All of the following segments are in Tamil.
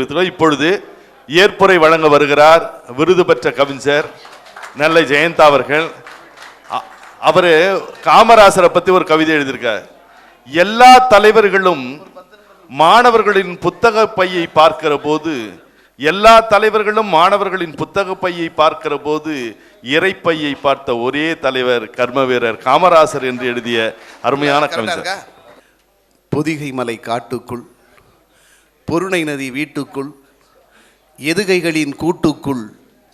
இப்பொழுது ஏற்புரை வழங்க வருகிறார் விருது பெற்ற கவிஞர் நெல்லை ஜெயந்தா அவர்கள். அவரு காமராசரை பத்தி ஒரு கவிதை எழுதியிருக்கார். எல்லா தலைவர்களும் மாணவர்களின் புத்தக பையை பார்க்கிற போது எல்லா தலைவர்களும் மாணவர்களின் புத்தக பையை பார்க்கிற போது இறைப்பையை பார்த்த ஒரே தலைவர் கர்ம வீரர் காமராசர் என்று எழுதிய அருமையான கவிஞர்? பொதிகை மலை காட்டுக்குள் பொருணை நதி வீட்டுக்குள் எதுகைகளின் கூட்டுக்குள்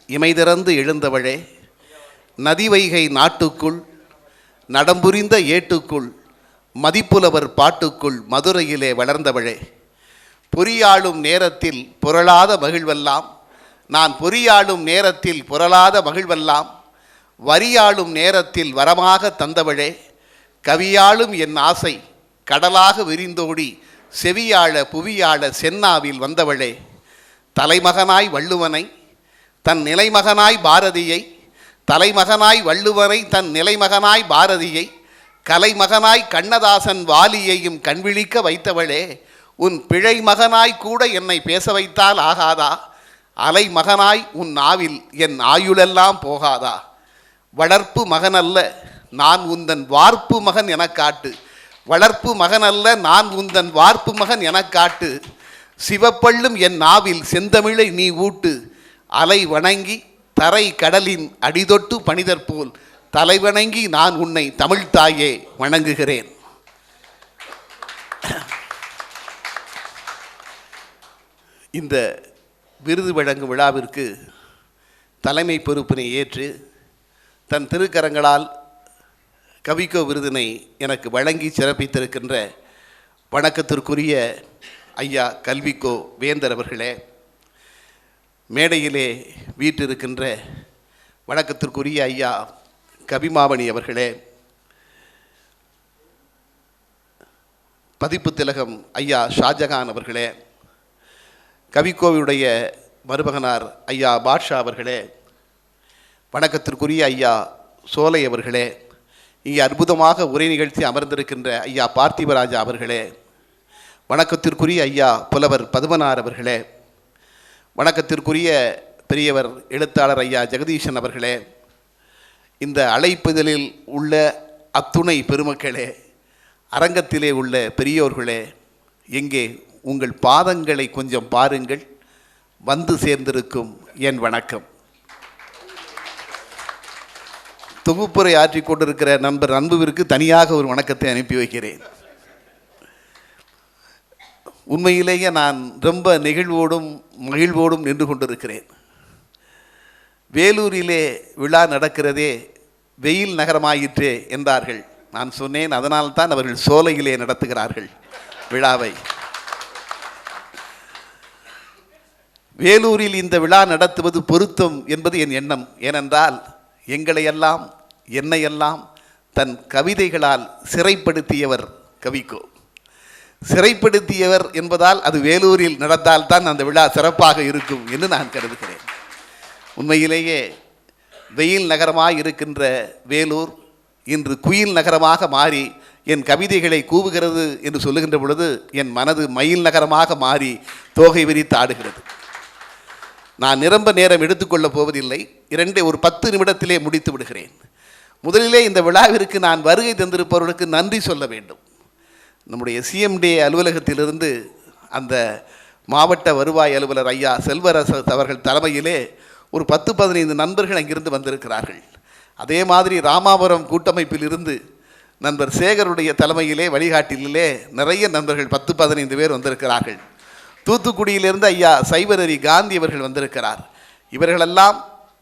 இமைதிறந்து எழுந்தவளே நதிவைகை நாட்டுக்குள் நடம்புரிந்த ஏட்டுக்குள் மதிப்புலவர் பாட்டுக்குள் மதுரையிலே வளர்ந்தவளே. பொறியாளும் நேரத்தில் புரளாத மகிழ்வெல்லாம் நான் பொறியாளும் நேரத்தில் புரளாத மகிழ்வெல்லாம் வரியாளும் நேரத்தில் வரமாக தந்தவளே. கவியாளும் என் ஆசை கடலாக விரிந்தோடி செவியாழ புவியாழ சென்னாவில் வந்தவளே தலைமகனாய் வள்ளுவனை தன் நிலைமகனாய் பாரதியை தலைமகனாய் வள்ளுவனை தன் நிலைமகனாய் பாரதியை கலைமகனாய் கண்ணதாசன் வாலியையும் கண்விழிக்க வைத்தவளே உன் பிழை மகனாய் கூட என்னை பேச வைத்தால் ஆகாதா? அலை மகனாய் உன் நாவில் என் ஆயுளெல்லாம் போகாதா? வளர்ப்பு மகனல்ல நான் உந்தன் வார்ப்பு மகன் எனக் காட்டு வளர்ப்பு மகன் அல்ல நான் உந்தன் வார்ப்பு மகன் எனக் காட்டு. சிவப்பள்ளும் என் நாவில் செந்தமிழை நீ ஊட்டு. அலை வணங்கி தரை கடலின் அடிதொட்டு பணிதர் போல். தலைவணங்கி நான் உன்னை தமிழ்த்தாயே வணங்குகிறேன். இந்த விருது வழங்கும் விழாவிற்கு தலைமை பொறுப்பினை ஏற்று தன் திருக்கரங்களால் கவிக்கோ விருதினை எனக்கு வழங்கி சிறப்பித்திருக்கின்ற வணக்கத்திற்குரிய ஐயா கல்விக்கோ வேந்தர் அவர்களே மேடையிலே வீற்றிருக்கின்ற வணக்கத்திற்குரிய ஐயா கவிமாமணி அவர்களே பதிப்பு திலகம் ஐயா ஷாஜகான் அவர்களே கவிக்கோவினுடைய மருமகனார் ஐயா பாட்ஷா அவர்களே வணக்கத்திற்குரிய ஐயா சோலை அவர்களே இங்கே அற்புதமாக உரை நிகழ்ச்சி அமர்ந்திருக்கின்ற ஐயா பார்த்திபராஜா அவர்களே. வணக்கத்திற்குரிய ஐயா புலவர் பதுமனார் அவர்களே. வணக்கத்திற்குரிய பெரியவர் எழுத்தாளர் ஐயா ஜெகதீஷன் அவர்களே. இந்த அழைப்புதலில் உள்ள அத்துணை பெருமக்களே அரங்கத்திலே உள்ள பெரியோர்களே எங்கே உங்கள் பாதங்களை கொஞ்சம் பாருங்கள். வந்து சேர்ந்திருக்கும் என் வணக்கம். தொகுப்புரை ஆற்றிக் கொண்டிருக்கிற நண்பர் அன்புவிற்கு தனியாக ஒரு வணக்கத்தை அனுப்பி வைக்கிறேன். உண்மையிலேயே நான் ரொம்ப நெகிழ்வோடும் மகிழ்வோடும் நின்று கொண்டிருக்கிறேன். வேலூரிலே விழா நடக்கிறதே வெயில் நகரமாயிற்றே என்றார்கள். நான் சொன்னேன் அதனால்தான் அவர்கள் சோலையிலே நடத்துகிறார்கள் விழாவை. வேலூரில் இந்த விழா நடத்துவது பொருத்தம் என்பது என் எண்ணம். ஏனென்றால் எங்களையெல்லாம் என்னையெல்லாம் தன் கவிதைகளால் சிறைப்படுத்தியவர் கவிக்கோ. சிறைப்படுத்தியவர் என்பதால் அது வேலூரில் நடந்தால்தான் அந்த விழா சிறப்பாக இருக்கும் என்று நான் கருதுகிறேன். உண்மையிலேயே வெயில் நகரமாக இருக்கின்ற வேலூர் இன்று குயில் நகரமாக மாறி என் கவிதைகளை கூவுகிறது என்று சொல்லுகின்ற பொழுது என் மனது மயில் நகரமாக மாறி தோகை விரித்து ஆடுகிறது. நான் நிரம்ப நேரம் எடுத்துக்கொள்ளப் போவதில்லை. இரண்டே ஒரு பத்து நிமிடத்திலே முடித்து விடுகிறேன். முதலிலே இந்த விழாவிற்கு நான் வருகை தந்திருப்பவர்களுக்கு நன்றி சொல்ல வேண்டும். நம்முடைய சிஎம்டி அலுவலகத்திலிருந்து அந்த மாவட்ட வருவாய் அலுவலர் ஐயா செல்வரச அவர்கள் தலைமையிலே ஒரு பத்து பதினைந்து நண்பர்கள் அங்கிருந்து வந்திருக்கிறார்கள். அதே மாதிரி ராமாபுரம் கூட்டமைப்பிலிருந்து நண்பர் சேகருடைய தலைமையிலே வழிகாட்டிலே நிறைய நண்பர்கள் பத்து பதினைந்து பேர் வந்திருக்கிறார்கள். தூத்துக்குடியிலிருந்து ஐயா சைவரரி காந்தி அவர்கள் வந்திருக்கிறார். இவர்களெல்லாம்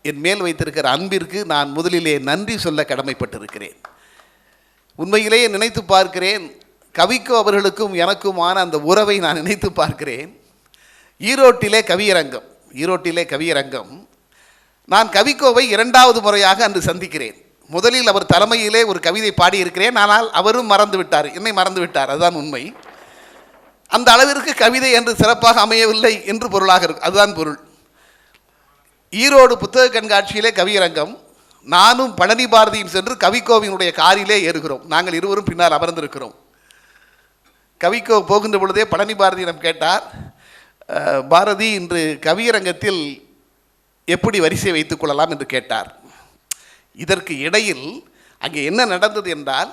என் மேல் வைத்திருக்கிற அன்பிற்கு நான் முதலிலே நன்றி சொல்ல கடமைப்பட்டிருக்கிறேன். உண்மையிலேயே நினைத்து பார்க்கிறேன் கவிக்கோ அவர்களுக்கும் எனக்குமான அந்த உறவை நான் நினைத்து பார்க்கிறேன். ஈரோட்டிலே கவியரங்கம் ஈரோட்டிலே கவியரங்கம். நான் கவிக்கோவை இரண்டாவது முறையாக அன்று சந்திக்கிறேன். முதலில் அவர் தலைமையிலே ஒரு கவிதை பாடியிருக்கிறேன் ஆனால் அவரும் மறந்து விட்டார் என்னை மறந்து விட்டார் அதுதான் உண்மை. அந்த அளவிற்கு கவிதை என்று சிறப்பாக அமையவில்லை என்று பொருளாக இருக்கு அதுதான் பொருள். ஈரோடு புத்தக கண்காட்சியிலே கவியரங்கம் நானும் பழனி பாரதியும் சென்று கவிக்கோவினுடைய காரிலே ஏறுகிறோம். நாங்கள் இருவரும் பின்னால் அமர்ந்திருக்கிறோம். கவிக்கோ போகின்ற பொழுதே பழனி பாரதியிடம் கேட்டார் பாரதி இன்று கவியரங்கத்தில் எப்படி வரிசை வைத்துக் கொள்ளலாம்? என்று கேட்டார். இதற்கு இடையில் அங்கே என்ன நடந்தது என்றால்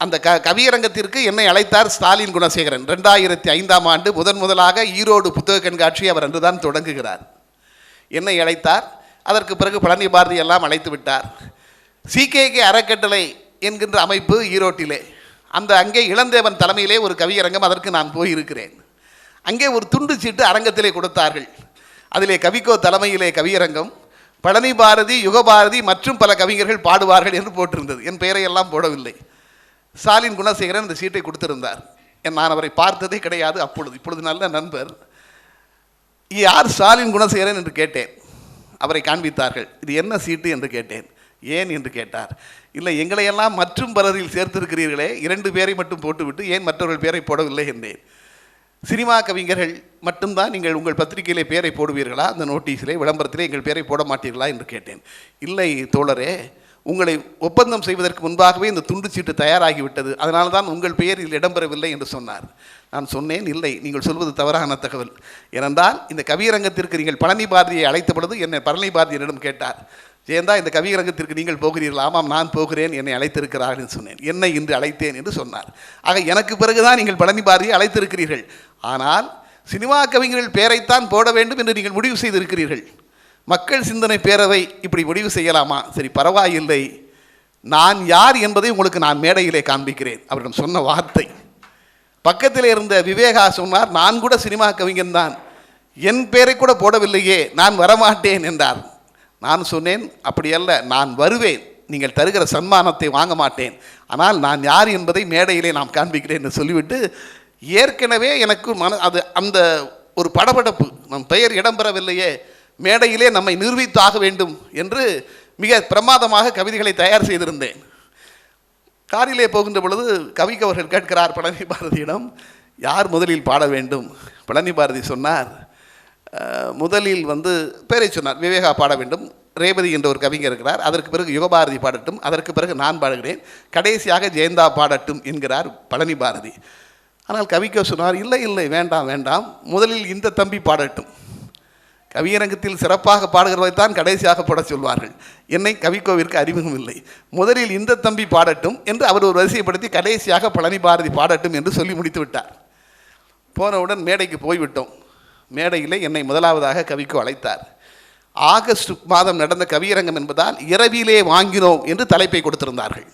அந்த க கவியரங்கத்திற்கு என்னை அழைத்தார் ஸ்டாலின் குணசேகரன். ரெண்டாயிரத்தி ஐந்தாம் ஆண்டு முதன் முதலாக ஈரோடு புத்தக கண்காட்சி அவர் அன்றுதான் தொடங்குகிறார். என்னை அழைத்தார். அதற்கு பிறகு பழனி பாரதி எல்லாம் அழைத்து விட்டார். சிகேகே அறக்கட்டளை என்கின்ற அமைப்பு ஈரோட்டிலே. அந்த அங்கே இளந்தேவன் தலைமையிலே ஒரு கவியரங்கம் அதற்கு நான் போயிருக்கிறேன். அங்கே ஒரு துண்டு சீட்டு அரங்கத்திலே கொடுத்தார்கள். அதிலே கவிக்கோ தலைமையிலே கவியரங்கம் பழனி பாரதி யுகபாரதி மற்றும் பல கவிஞர்கள் பாடுவார்கள் என்று போட்டிருந்தது. என் பெயரை எல்லாம் போடவில்லை. ஸ்டாலின் குணசேகரன் இந்த சீட்டை கொடுத்திருந்தார். என் நான் அவரை பார்த்ததே கிடையாது அப்பொழுது. இப்பொழுது நல்ல நண்பர். யார் ஸ்டாலின் குணசேகரன் என்று கேட்டேன். அவரை காண்பித்தார்கள். இது என்ன சீட்டு என்று கேட்டேன். ஏன் என்று கேட்டார். இல்லை எங்களையெல்லாம் மற்றும் பலரில் சேர்த்திருக்கிறீர்களே இரண்டு பேரை மட்டும் போட்டுவிட்டு ஏன் மற்றவர்கள் பேரை போடவில்லை என்றேன். சினிமா கவிஞர்கள் மட்டும்தான் நீங்கள் உங்கள் பத்திரிகையிலே பேரை போடுவீர்களா? அந்த நோட்டீஸிலே விளம்பரத்திலே எங்கள் பேரை போட மாட்டீர்களா? என்று கேட்டேன். இல்லை தோழரே உங்களை ஒப்பந்தம் செய்வதற்கு முன்பாகவே இந்த துண்டு சீட்டு தயாராகிவிட்டது. அதனால தான் உங்கள் பெயர் இதில் இடம்பெறவில்லை என்று சொன்னார். நான் சொன்னேன் இல்லை நீங்கள் சொல்வது தவறான தகவல். ஏனென்றால் இந்த கவியரங்கத்திற்கு நீங்கள் பழனி பாரதியை அழைத்த பொழுது என்னை பழனி பாரதியிடம் கேட்டார். ஜெயந்தா இந்த கவியரங்கத்திற்கு நீங்கள் போகிறீர்கள். ஆமாம் நான் போகிறேன் என்னை அழைத்திருக்கிறார்கள் என்று சொன்னேன். என்னை இன்று அழைத்தேன் என்று சொன்னார். ஆக எனக்கு பிறகுதான் நீங்கள் பழனி பாரதியை அழைத்திருக்கிறீர்கள். ஆனால் சினிமா கவிஞர்கள் பேரைத்தான் போட வேண்டும் என்று நீங்கள் முடிவு செய்திருக்கிறீர்கள். மக்கள் சிந்தனை பேரவை இப்படி முடிவு செய்யலாமா? சரி பரவாயில்லை. நான் யார் என்பதை உங்களுக்கு நான் மேடையிலே காண்பிக்கிறேன் அவரிடம் சொன்ன வார்த்தை. பக்கத்தில் இருந்த விவேகா சொன்னார் நான் கூட சினிமா கவிஞன் தான். என் பேரை கூட போடவில்லையே நான் வரமாட்டேன் என்றார். நான் சொன்னேன் அப்படி அல்ல நான் வருவேன். நீங்கள் தருகிற சன்மானத்தை வாங்க மாட்டேன். ஆனால் நான் யார் என்பதை மேடையிலே நாம் காண்பிக்கிறேன் என்று சொல்லிவிட்டு ஏற்கனவே எனக்கு மன அது அந்த ஒரு படபடப்பு நம் பெயர் இடம்பெறவில்லையே மேடையிலே நம்மை நிரூபித்தாக வேண்டும் என்று மிக பிரமாதமாக கவிதைகளை தயார் செய்திருந்தேன். காரிலே போகின்ற பொழுது கவிக்கு அவர்கள் கேட்கிறார் பழனி பாரதியிடம் யார் முதலில் பாட வேண்டும்? பழனி பாரதி சொன்னார் முதலில் வந்து பேரை சொன்னார் விவேகா பாட வேண்டும். ரேவதி என்ற ஒரு கவிஞர் இருக்கிறார். அதற்கு பிறகு யுகபாரதி பாடட்டும். அதற்கு பிறகு நான் பாடுகிறேன். கடைசியாக ஜெயந்தா பாடட்டும் என்கிறார் பழனி பாரதி. ஆனால் கவிக்க சொன்னார் இல்லை இல்லை வேண்டாம் வேண்டாம். முதலில் இந்த தம்பி பாடட்டும். கவியரங்கத்தில் சிறப்பாக பாடுகிறவரைத்தான் கடைசியாக பாட சொல்வார்கள். என்னை கவிக்கோவிற்கு அறிமுகம் இல்லை. முதலில் இந்த தம்பி பாடட்டும் என்று அவர் ஒரு வரிசைப்படுத்தி கடைசியாக பழனி பாரதி பாடட்டும் என்று சொல்லி முடித்து விட்டார். போனவுடன் மேடைக்கு போய்விட்டோம். மேடையில் என்னை முதலாவதாக கவிக்கோ அழைத்தார். ஆகஸ்ட் மாதம் நடந்த கவியரங்கம் என்பதால் இரவிலே வாங்கினோம் என்று தலைப்பை கொடுத்திருந்தார்கள்.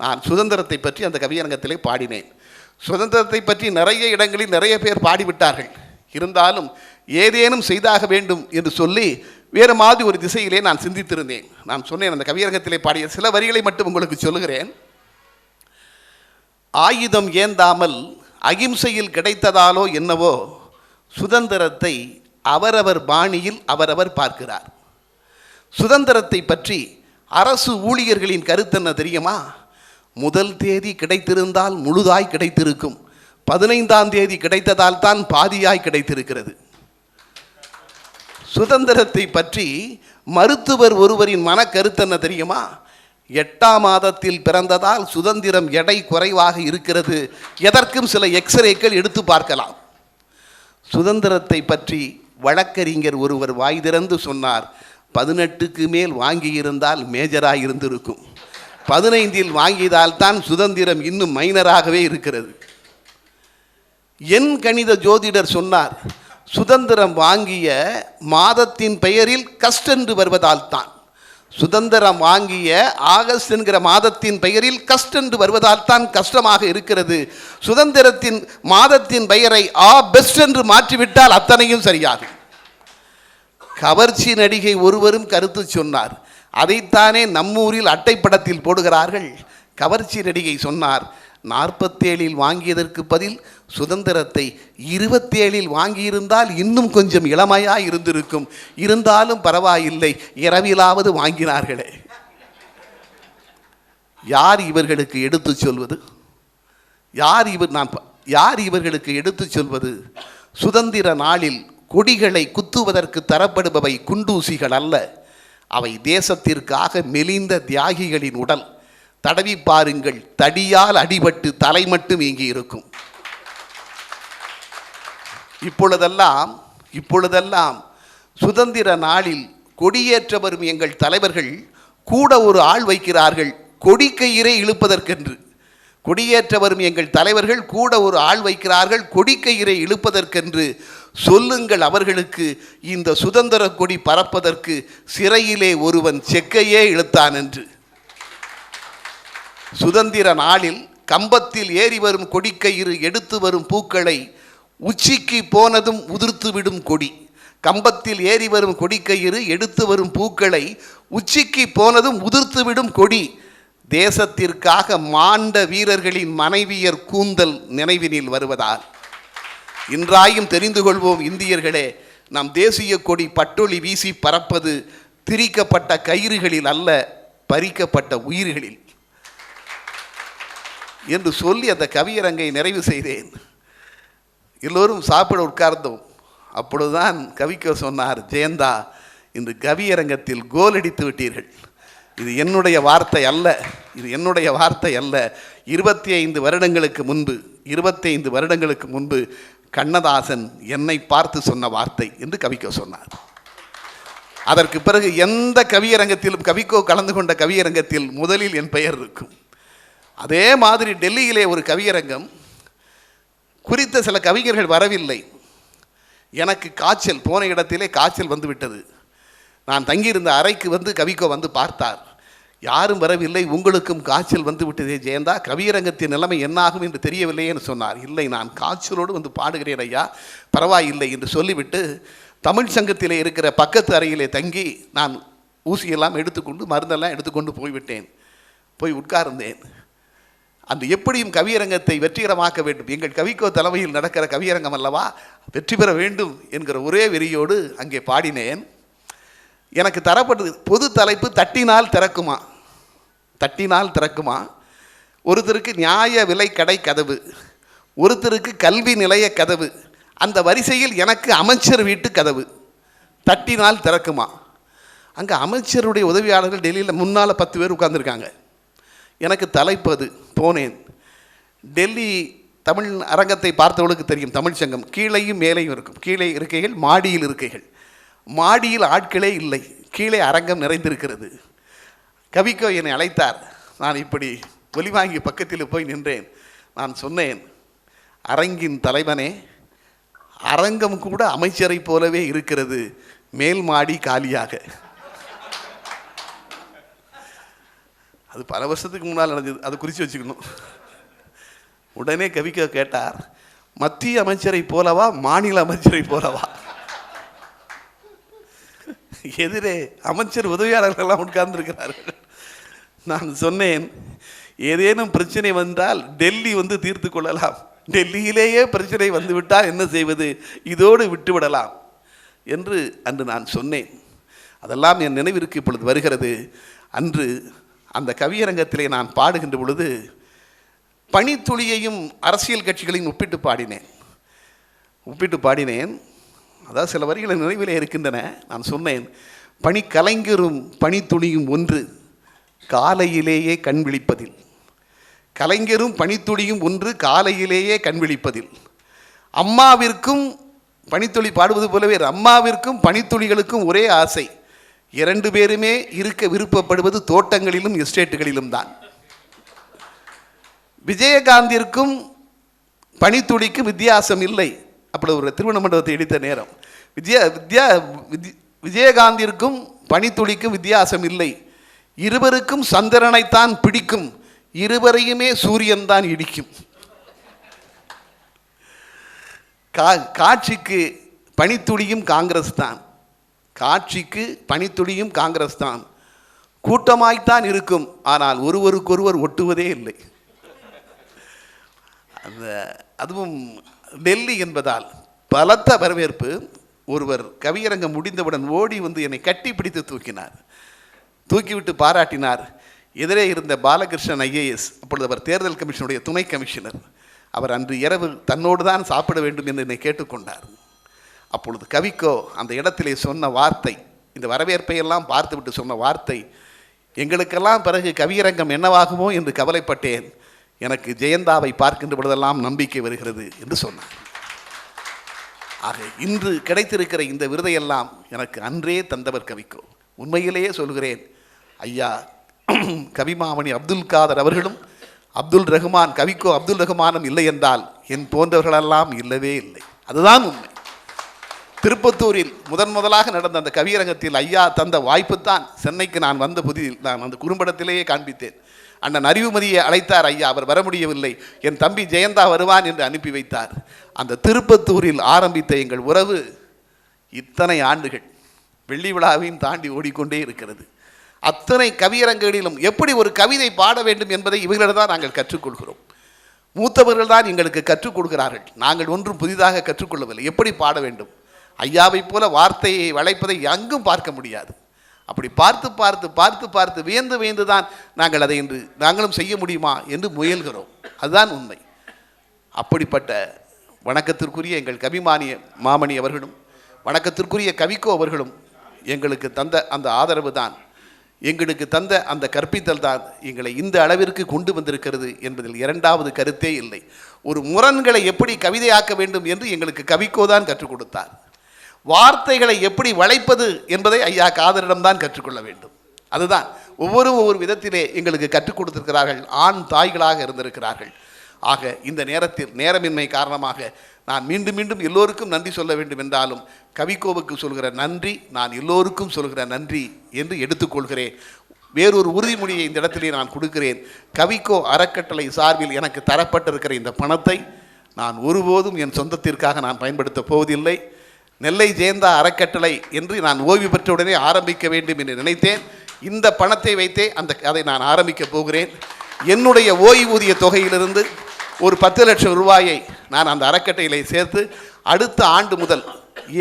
நான் சுதந்திரத்தை பற்றி அந்த கவியரங்கத்திலே பாடினேன். சுதந்திரத்தை பற்றி நிறைய இடங்களில் நிறைய பேர் பாடிவிட்டார்கள். இருந்தாலும் ஏதேனும் செய்தாக வேண்டும் என்று சொல்லி வேறு மாதிரி ஒரு திசையிலே நான் சிந்தித்திருந்தேன். நான் சொன்னேன் அந்த கவியரகத்திலே பாடிய சில வரிகளை மட்டும் உங்களுக்கு சொல்கிறேன் ஆயுதம் ஏந்தாமல் அகிம்சையில் கிடைத்ததாலோ என்னவோ சுதந்திரத்தை அவரவர் பாணியில் அவரவர் பார்க்கிறார். சுதந்திரத்தை பற்றி அரசு ஊழியர்களின் கருத்தென்ன தெரியுமா? முதல் தேதி கிடைத்திருந்தால் முழுதாய் கிடைத்திருக்கும். பதினைந்தாம் தேதி கிடைத்ததால் தான் பாதியாய் கிடைத்திருக்கிறது. சுதந்திரத்தை பற்றி மருத்துவர் ஒருவரின் மனக்கருத்தென்ன தெரியுமா? எட்டாம் மாதத்தில் பிறந்ததால் சுதந்திரம் எடை குறைவாக இருக்கிறது. எதற்கும் சில எக்ஸ்ரேக்கள் எடுத்து பார்க்கலாம். சுதந்திரத்தை பற்றி வழக்கறிஞர் ஒருவர் வாய் திறந்து சொன்னார். பதினெட்டுக்கு மேல் வாங்கியிருந்தால் மேஜராக இருந்திருக்கும். பதினைந்தில் வாங்கியதால் தான் சுதந்திரம் இன்னும் மைனராகவே இருக்கிறது. என் கணித ஜோதிடர் சொன்னார். சுதந்திரம் வாங்கிய மாதத்தின் பெயரில் கஸ்டென்று வருவதால் தான். சுதந்திரம் வாங்கிய ஆகஸ்ட் என்கிற மாதத்தின் பெயரில் கஸ்டென்று வருவதால் தான் கஷ்டமாக இருக்கிறது. சுதந்திரத்தின் மாதத்தின் பெயரை ஆ பெஸ்ட் என்று மாற்றிவிட்டால் அத்தனையும் சரியாகும் கவர்ச்சி நடிகை ஒருவரும் கருத்து சொன்னார். அதைத்தானே நம்மூரில் அட்டைப்படத்தில் போடுகிறார்கள். கவர்ச்சி நடிகை சொன்னார். நாற்பத்தேழில் வாங்கியதற்கு பதில் சுதந்திரத்தை இருபத்தேழில் வாங்கியிருந்தால் இன்னும் கொஞ்சம் இளமையாக இருந்திருக்கும். இருந்தாலும் பரவாயில்லை இரவிலாவது வாங்கினார்களே. யார் இவர்களுக்கு எடுத்துச் சொல்வது? யார் இவர் நான் யார் இவர்களுக்கு எடுத்துச் சொல்வது? சுதந்திர நாளில் கொடிகளை குத்துவதற்கு தரப்படுபவை குண்டூசிகள் அல்ல. அவை தேசத்திற்காக மெலிந்த தியாகிகளின் உடல். தடவி பாருங்கள். தடியால் அடிபட்டு தலை மட்டும் இங்கே இருக்கும். இப்பொழுதெல்லாம் இப்பொழுதெல்லாம் சுதந்திர நாளில் கொடியேற்ற வரும் எங்கள் தலைவர்கள் கூட ஒரு ஆள் வைக்கிறார்கள். கொடிக்கயிறை இழுப்பதற்கென்று. கொடியேற்ற வரும் எங்கள் தலைவர்கள் கூட ஒரு ஆள் வைக்கிறார்கள். கொடிக்கயிறை இழுப்பதற்கென்று. சொல்லுங்கள் அவர்களுக்கு இந்த சுதந்திர கொடி பறப்பதற்கு சிறையிலே ஒருவன் செக்கையே இழுத்தான் என்று. சுதந்திர நாளில் கம்பத்தில் ஏறி வரும் கொடிக்கயிறு எடுத்து வரும் பூக்களை உச்சிக்கு போனதும் உதிர்த்துவிடும் கொடி. கம்பத்தில் ஏறி வரும் கொடிக்கயிறு எடுத்து வரும் பூக்களை உச்சிக்கு போனதும் உதிர்த்துவிடும் கொடி. தேசத்திற்காக மாண்ட வீரர்களின் மனைவியர் கூந்தல் நினைவினில் வருவதால். இன்றாயும் தெரிந்து கொள்வோம் இந்தியர்களே நம் தேசிய கொடி பட்டொளி வீசி பறப்பது திரிக்கப்பட்ட கயிறுகளில் அல்ல பறிக்கப்பட்ட உயிர்களில். என்று சொல்லி அந்த கவியரங்கை நிறைவு செய்தேன். எல்லோரும் சாப்பிட உட்கார்ந்தோம். அப்பொழுதுதான் கவிக்கோ சொன்னார் ஜெயந்தா இன்று கவியரங்கத்தில் கோல் அடித்து விட்டீர்கள். இது என்னுடைய வார்த்தை அல்ல இது என்னுடைய வார்த்தை அல்ல. இருபத்தி ஐந்து வருடங்களுக்கு முன்பு இருபத்தி ஐந்து வருடங்களுக்கு முன்பு கண்ணதாசன் என்னை பார்த்து சொன்ன வார்த்தை என்று கவிக்கோ சொன்னார். அதற்கு பிறகு எந்த கவியரங்கத்திலும் கவிக்கோ கலந்து கொண்ட கவியரங்கத்தில் முதலில் என் பெயர் இருக்கும். அதே மாதிரி டெல்லியிலே ஒரு கவியரங்கம் குறித்த சில கவிஞர்கள் வரவில்லை. எனக்கு காய்ச்சல் போன இடத்திலே காய்ச்சல் வந்து விட்டது நான் தங்கியிருந்த அறைக்கு வந்து கவிக்கோ வந்து பார்த்தார். யாரும் வரவில்லை உங்களுக்கும் காய்ச்சல் வந்து விட்டதே ஜெயந்தா கவியரங்கத்தின் நிலைமை என்னாகும் என்று தெரியவில்லை என்று சொன்னார். இல்லை நான் காய்ச்சலோடு வந்து பாடுகிறேன் ஐயா பரவாயில்லை என்று சொல்லிவிட்டு தமிழ் சங்கத்திலே இருக்கிற பக்கத்து அறையிலே தங்கி நான் ஊசியெல்லாம் எடுத்துக்கொண்டு மருந்தெல்லாம் எடுத்துக்கொண்டு போய்விட்டேன். போய் உட்கார்ந்தேன். அந்த எப்படியும் கவியரங்கத்தை வெற்றிகரமாக்க வேண்டும். எங்கள் கவிக்கோ தலைமையில் நடக்கிற கவியரங்கம் அல்லவா? வெற்றி பெற வேண்டும் என்கிற ஒரே வெறியோடு அங்கே பாடினேன். எனக்கு தரப்பட்டது பொது தலைப்பு தட்டினால் திறக்குமா? தட்டினால் திறக்குமா? ஒருத்தருக்கு நியாய விலை கடை கதவு ஒருத்தருக்கு கல்வி நிலைய கதவு அந்த வரிசையில் எனக்கு அமைச்சர் வீட்டு கதவு தட்டினால் திறக்குமா? அங்கே அமைச்சருடைய உதவியாளர்கள் டெல்லியில் முன்னால் பத்து பேர் உட்காந்துருக்காங்க எனக்கு தலைப்பு அது. போனேன். டெல்லி தமிழ் அரங்கத்தை பார்த்தவளுக்கு தெரியும் தமிழ் சங்கம். கீழேயும் மேலேயும் இருக்கும். கீழே இருக்கைகள் மாடியில் இருக்கைகள். மாடியில் ஆட்களே இல்லை. கீழே அரங்கம் நிறைந்திருக்கிறது. கவிக்கோ என்னை அழைத்தார். நான் இப்படி ஒலி வாங்கி பக்கத்தில் போய் நின்றேன். நான் சொன்னேன் அரங்கின் தலைவனே அரங்கம் கூட அமைச்சரை போலவே இருக்கிறது. மேல் மாடி காலியாக. அது பல வருஷத்துக்கு முன்னால் நடந்தது அதை குறித்து வச்சுக்கணும். உடனே கவிக்கோ கேட்டார் மத்திய அமைச்சரை போலவா மாநில அமைச்சரை போலவா? எதிரே அமைச்சர் உதவியாளர்கள் எல்லாம் நான் சொன்னேன் ஏதேனும் பிரச்சனை வந்தால் டெல்லி வந்து தீர்த்து கொள்ளலாம். டெல்லியிலேயே பிரச்சனை வந்துவிட்டால் என்ன செய்வது? இதோடு விட்டுவிடலாம் என்று அன்று நான் சொன்னேன். அதெல்லாம் என் நினைவிற்கு இப்பொழுது வருகிறது. அன்று அந்த கவியரங்கத்திலே நான் பாடுகின்ற பொழுது பனித்துளியையும் அரசியல் கட்சிகளையும் ஒப்பிட்டு பாடினேன். ஒப்பிட்டு பாடினேன். அதாவது சில வரிகள் நினைவிலே இருக்கின்றன. நான் சொன்னேன் பனிக்கலைஞரும் பனித்துளியும் ஒன்று காலையிலேயே கண் விழிப்பதில். கலைஞரும் பனித்துளியும் ஒன்று காலையிலேயே கண் விழிப்பதில். அம்மாவிற்கும் பனித்துளி பாடுவது போலவே அம்மாவிற்கும் பனித்துளிகளுக்கும் ஒரே ஆசை இரண்டு பேருமே இருக்க விருப்பப்படுவது தோட்டங்களிலும் எஸ்டேட்டுகளிலும் தான். விஜயகாந்திற்கும் பனித்துளிக்கும் வித்தியாசம் இல்லை. அப்படி ஒரு திருமண மண்டபத்தை இடித்த நேரம். விஜய வித்யா விஜயகாந்திற்கும் பனித்துளிக்கும் வித்தியாசம் இல்லை. இருவருக்கும் சந்திரனைத்தான் பிடிக்கும். இருவரையுமே சூரியன் தான் இடிக்கும். கா காட்சிக்கு பனித்துளியும் காங்கிரஸ் தான். காட்சிக்கு பனித்துளியும் காங்கிரஸ் தான். கூட்டமாய்த்தான் இருக்கும். ஆனால் ஒருவருக்கொருவர் ஒட்டுவதே இல்லை. அந்த அதுவும் டெல்லி என்பதால் பலத்த வரவேற்பு. ஒருவர் கவியரங்கம் முடிந்தவுடன் ஓடி வந்து என்னை கட்டி பிடித்து தூக்கினார். தூக்கிவிட்டு பாராட்டினார். எதிரே இருந்த பாலகிருஷ்ணன் ஐஏஎஸ் அப்பொழுது அவர் தேர்தல் கமிஷனுடைய துணை கமிஷனர். அவர் அன்று இரவு தன்னோடு தான் சாப்பிட வேண்டும் என்று என்னை கேட்டுக்கொண்டார். அப்பொழுது கவிக்கோ அந்த இடத்திலே சொன்ன வார்த்தை இந்த வரவேற்பை எல்லாம் பார்த்துவிட்டு சொன்ன வார்த்தை எங்களுக்கெல்லாம் பிறகு கவியரங்கம் என்னவாகுமோ? என்று கவலைப்பட்டேன். எனக்கு ஜெயந்தாவை பார்க்கின்ற பொழுதெல்லாம் நம்பிக்கை வருகிறது என்று சொன்னார். ஆக இன்று கிடைத்திருக்கிற இந்த விருதையெல்லாம் எனக்கு அன்றே தந்தவர் கவிக்கோ. உண்மையிலேயே சொல்கிறேன் ஐயா கவிமாமணி அப்துல் காதர் அவர்களும் அப்துல் ரஹ்மான் கவிக்கோ அப்துல் ரஹ்மானும் இல்லை என்றால் என் போன்றவர்களெல்லாம் இல்லவே இல்லை. அதுதான் உண்மை. திருப்பத்தூரில் முதன் முதலாக நடந்த அந்த கவியரங்கத்தில் ஐயா தந்த வாய்ப்புத்தான் சென்னைக்கு நான் வந்த புதிதில். நான் அந்த குறும்படத்திலேயே காண்பித்தேன். அண்ணன் அறிவுமதியை அழைத்தார் ஐயா. அவர் வர முடியவில்லை. என் தம்பி ஜெயந்தா வருவான் என்று அனுப்பி வைத்தார். அந்த திருப்பத்தூரில் ஆரம்பித்த எங்கள் உறவு இத்தனை ஆண்டுகள் வெள்ளி விழாவையும் தாண்டி ஓடிக்கொண்டே இருக்கிறது. அத்தனை கவியரங்குகளிலும் எப்படி ஒரு கவிதை பாட வேண்டும் என்பதை இவர்களிடம் நாங்கள் கற்றுக்கொள்கிறோம். மூத்தவர்கள் தான் எங்களுக்கு கற்றுக் கொடுக்கிறார்கள். நாங்கள் ஒன்றும் புதிதாக கற்றுக்கொள்ளவில்லை. எப்படி பாட வேண்டும்? ஐயாவைப் போல வார்த்தையை வளைப்பதை எங்கும் பார்க்க முடியாது. அப்படி பார்த்து பார்த்து பார்த்து பார்த்து வியந்து வியந்து தான் நாங்கள் அதை இன்று நாங்களும் செய்ய முடியுமா என்று முயல்கிறோம். அதுதான் உண்மை. அப்படிப்பட்ட வணக்கத்திற்குரிய எங்கள் கவிமானிய மாமணி அவர்களும் வணக்கத்திற்குரிய கவிக்கோ அவர்களும் எங்களுக்கு தந்த அந்த ஆதரவு தான். எங்களுக்கு தந்த அந்த கற்பித்தல் தான் எங்களை இந்த அளவிற்கு கொண்டு வந்திருக்கிறது என்பதில் இரண்டாவது கருத்தே இல்லை. ஒரு முரண்களை எப்படி கவிதையாக்க வேண்டும் என்று எங்களுக்கு கவிக்கோ தான் கற்றுக் கொடுத்தார். வார்த்தைகளை எப்படி வளைப்பது என்பதை ஐயா காதலிடம்தான் கற்றுக்கொள்ள வேண்டும். அதுதான் ஒவ்வொரு ஒவ்வொரு விதத்திலே எங்களுக்கு கற்றுக் கொடுத்திருக்கிறார்கள். ஆண் தாய்களாக இருந்திருக்கிறார்கள். ஆக இந்த நேரத்தில் நேரமின்மை காரணமாக நான் மீண்டும் மீண்டும் எல்லோருக்கும் நன்றி சொல்ல வேண்டும் என்றாலும் கவிக்கோவுக்கு சொல்கிற நன்றி நான் எல்லோருக்கும் சொல்கிற நன்றி என்று எடுத்துக்கொள்கிறேன். வேறொரு உறுதிமொழியை இந்த இடத்திலே நான் கொடுக்கிறேன். கவிக்கோ அறக்கட்டளை சார்பில் எனக்கு தரப்பட்டிருக்கிற இந்த பணத்தை நான் ஒருபோதும் என் சொந்தத்திற்காக நான் பயன்படுத்தப் போவதில்லை. நெல்லை ஜெயந்தா அறக்கட்டளை என்று நான் ஓய்வு பெற்றவுடனே ஆரம்பிக்க வேண்டும் என்று நினைத்தேன். இந்த பணத்தை வைத்தே அந்த அதை நான் ஆரம்பிக்கப் போகிறேன். என்னுடைய ஓய்வூதிய தொகையிலிருந்து ஒரு பத்து லட்சம் ரூபாயை நான் அந்த அறக்கட்டையிலே சேர்த்து அடுத்த ஆண்டு முதல்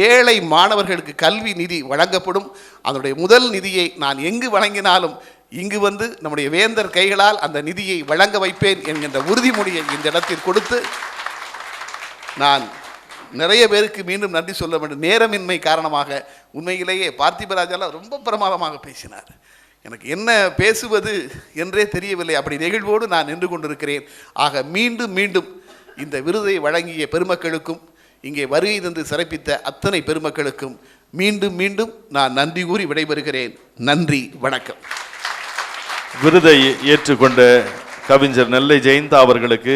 ஏழை மாணவர்களுக்கு கல்வி நிதி வழங்கப்படும். அதனுடைய முதல் நிதியை நான் எங்கு வழங்கினாலும் இங்கு வந்து நம்முடைய வேந்தர் கைகளால் அந்த நிதியை வழங்க வைப்பேன் என்கின்ற உறுதிமொழியை இந்த இடத்தில் கொடுத்து நான் நிறைய பேருக்கு மீண்டும் நன்றி சொல்ல வேண்டும். நேரமின்மை காரணமாக உண்மையிலேயே பார்த்திபராஜாலாம் ரொம்ப பிரமாதமாக பேசினார். எனக்கு என்ன பேசுவது என்றே தெரியவில்லை. அப்படி நெகிழ்வோடு நான் நின்று கொண்டிருக்கிறேன். ஆக மீண்டும் மீண்டும் இந்த விருதை வழங்கிய பெருமக்களுக்கும் இங்கே வருகை தந்து சிறப்பித்த அத்தனை பெருமக்களுக்கும் மீண்டும் மீண்டும் நான் நன்றி கூறி விடைபெறுகிறேன். நன்றி வணக்கம். விருதை ஏற்றுக்கொண்ட கவிஞர் நெல்லை ஜெயந்தா அவர்களுக்கு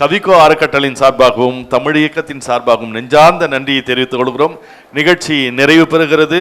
கவிக்கோ அறக்கட்டளையின் சார்பாகவும் தமிழ் இயக்கத்தின் சார்பாகவும் நெஞ்சார்ந்த நன்றியை தெரிவித்துக் கொள்கிறோம். நிகழ்ச்சி நிறைவு பெறுகிறது.